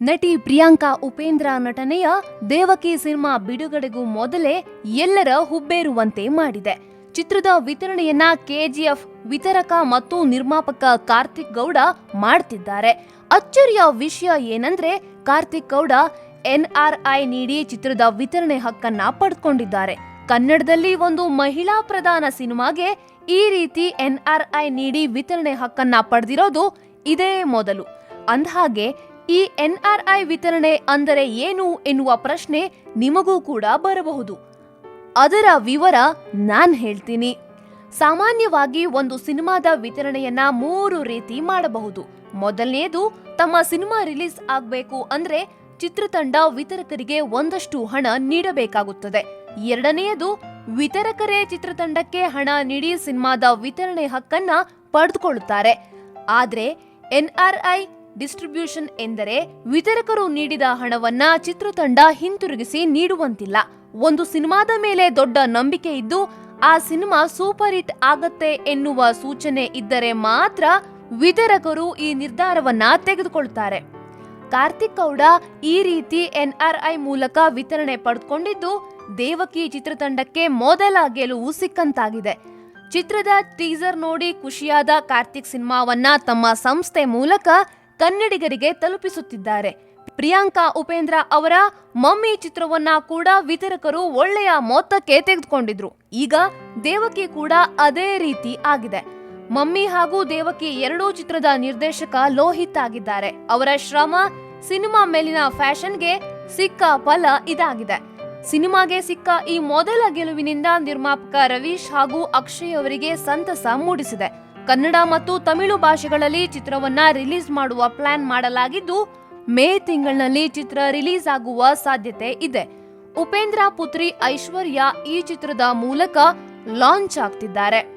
ನಟಿ ಪ್ರಿಯಾಂಕಾ ಉಪೇಂದ್ರ ನಟನೆಯ ದೇವಕಿ ಸಿನಿಮಾ ಬಿಡುಗಡೆಗೂ ಮೊದಲೇ ಎಲ್ಲರ ಹುಬ್ಬೇರುವಂತೆ ಮಾಡಿದೆ. ಚಿತ್ರದ ವಿತರಣೆಯನ್ನ ಕೆಜಿಎಫ್, ವಿತರಕ ಮತ್ತು ನಿರ್ಮಾಪಕ ಕಾರ್ತಿಕ್ ಗೌಡ ಮಾಡ್ತಿದ್ದಾರೆ. ಅಚ್ಚರಿಯ ವಿಷಯ ಏನಂದ್ರೆ ಕಾರ್ತಿಕ್ ಗೌಡ ಎನ್ಆರ್ಐ ನೀಡಿ ಚಿತ್ರದ ವಿತರಣೆ ಹಕ್ಕನ್ನ ಪಡ್ಕೊಂಡಿದ್ದಾರೆ. ಕನ್ನಡದಲ್ಲಿ ಒಂದು ಮಹಿಳಾ ಪ್ರಧಾನ ಸಿನಿಮಾಗೆ ಈ ರೀತಿ ಎನ್ಆರ್ಐ ನೀಡಿ ವಿತರಣೆ ಹಕ್ಕನ್ನ ಪಡೆದಿರೋದು ಇದೇ ಮೊದಲು. ಅಂದಹಾಗೆ ಈ ಎನ್ಆರ್ಐ ವಿತರಣೆ ಅಂದರೆ ಏನು ಎನ್ನುವ ಪ್ರಶ್ನೆ ನಿಮಗೂ ಕೂಡ ಬರಬಹುದು. ಅದರ ವಿವರ ನಾನ್ ಹೇಳ್ತೀನಿ. ಸಾಮಾನ್ಯವಾಗಿ ಒಂದು ಸಿನಿಮಾದ ವಿತರಣೆಯನ್ನ ಮೂರು ರೀತಿ ಮಾಡಬಹುದು. ಮೊದಲನೆಯದು ತಮ್ಮ ಸಿನಿಮಾ ರಿಲೀಸ್ ಆಗಬೇಕು ಅಂದ್ರೆ ಚಿತ್ರತಂಡ ವಿತರಕರಿಗೆ ಒಂದಷ್ಟು ಹಣ ನೀಡಬೇಕಾಗುತ್ತದೆ. ಎರಡನೆಯದು, ವಿತರಕರೇ ಚಿತ್ರತಂಡಕ್ಕೆ ಹಣ ನೀಡಿ ಸಿನಿಮಾದ ವಿತರಣೆ ಹಕ್ಕನ್ನ ಪಡೆದುಕೊಳ್ಳುತ್ತಾರೆ. ಆದ್ರೆ ಎನ್ಆರ್ಐ ಡಿಸ್ಟ್ರಿಬ್ಯೂಷನ್ ಎಂದರೆ ವಿತರಕರು ನೀಡಿದ ಹಣವನ್ನ ಚಿತ್ರತಂಡ ಹಿಂತಿರುಗಿಸಿ ನೀಡುವಂತಿಲ್ಲ. ಒಂದು ಸಿನಿಮಾದ ಮೇಲೆ ದೊಡ್ಡ ನಂಬಿಕೆ ಇದ್ದು, ಆ ಸಿನಿಮಾ ಸೂಪರ್ ಹಿಟ್ ಆಗತ್ತೆ ಎನ್ನುವ ಸೂಚನೆ ಇದ್ದರೆ ಮಾತ್ರ ವಿತರಕರು ಈ ನಿರ್ಧಾರವನ್ನ ತೆಗೆದುಕೊಳ್ತಾರೆ. ಕಾರ್ತಿಕ್ ಗೌಡ ಈ ರೀತಿ ಎನ್ಆರ್ಐ ಮೂಲಕ ವಿತರಣೆ ಪಡೆದುಕೊಂಡಿದ್ದು, ದೇವಕಿ ಚಿತ್ರತಂಡಕ್ಕೆ ಮೊದಲ ಗೆಲುವು ಸಿಕ್ಕಂತಾಗಿದೆ. ಚಿತ್ರದ ಟೀಸರ್ ನೋಡಿ ಖುಷಿಯಾದ ಕಾರ್ತಿಕ್ ಸಿನಿಮಾವನ್ನ ತಮ್ಮ ಸಂಸ್ಥೆ ಮೂಲಕ ಕನ್ನಡಿಗರಿಗೆ ತಲುಪಿಸುತ್ತಿದ್ದಾರೆ. ಪ್ರಿಯಾಂಕಾ ಉಪೇಂದ್ರ ಅವರ ಮಮ್ಮಿ ಚಿತ್ರವನ್ನ ಕೂಡ ವಿತರಕರು ಒಳ್ಳೆಯ ಮೊತ್ತಕ್ಕೆ ತೆಗೆದುಕೊಂಡಿದ್ರು. ಈಗ ದೇವಕಿ ಕೂಡ ಅದೇ ರೀತಿ ಆಗಿದೆ. ಮಮ್ಮಿ ಹಾಗೂ ದೇವಕಿ ಎರಡೂ ಚಿತ್ರದ ನಿರ್ದೇಶಕ ಲೋಹಿತ್ ಆಗಿದ್ದಾರೆ. ಅವರ ಶ್ರಮ ಸಿನಿಮಾ ಮೇಲಿನ ಫ್ಯಾಷನ್ಗೆ ಸಿಕ್ಕ ಫಲ ಇದಾಗಿದೆ. ಸಿನಿಮಾಗೆ ಸಿಕ್ಕ ಈ ಮೊದಲ ಗೆಲುವಿನಿಂದ ನಿರ್ಮಾಪಕ ರವೀಶ್ ಹಾಗೂ ಅಕ್ಷಯ್ ಅವರಿಗೆ ಸಂತಸ ಮೂಡಿಸಿದೆ. ಕನ್ನಡ ಮತ್ತು ತಮಿಳು ಭಾಷೆಗಳಲ್ಲಿ ಚಿತ್ರವನ್ನ ರಿಲೀಸ್ ಮಾಡುವ ಪ್ಲಾನ್ ಮಾಡಲಾಗಿದ್ದು, ಮೇ ತಿಂಗಳಿನಲ್ಲಿ ಚಿತ್ರ ರಿಲೀಸ್ ಆಗುವ ಸಾಧ್ಯತೆ ಇದೆ. ಉಪೇಂದ್ರ ಪುತ್ರಿ ಐಶ್ವರ್ಯ ಈ ಚಿತ್ರದ ಮೂಲಕ ಲಾಂಚ್ ಆಗ್ತಿದ್ದಾರೆ.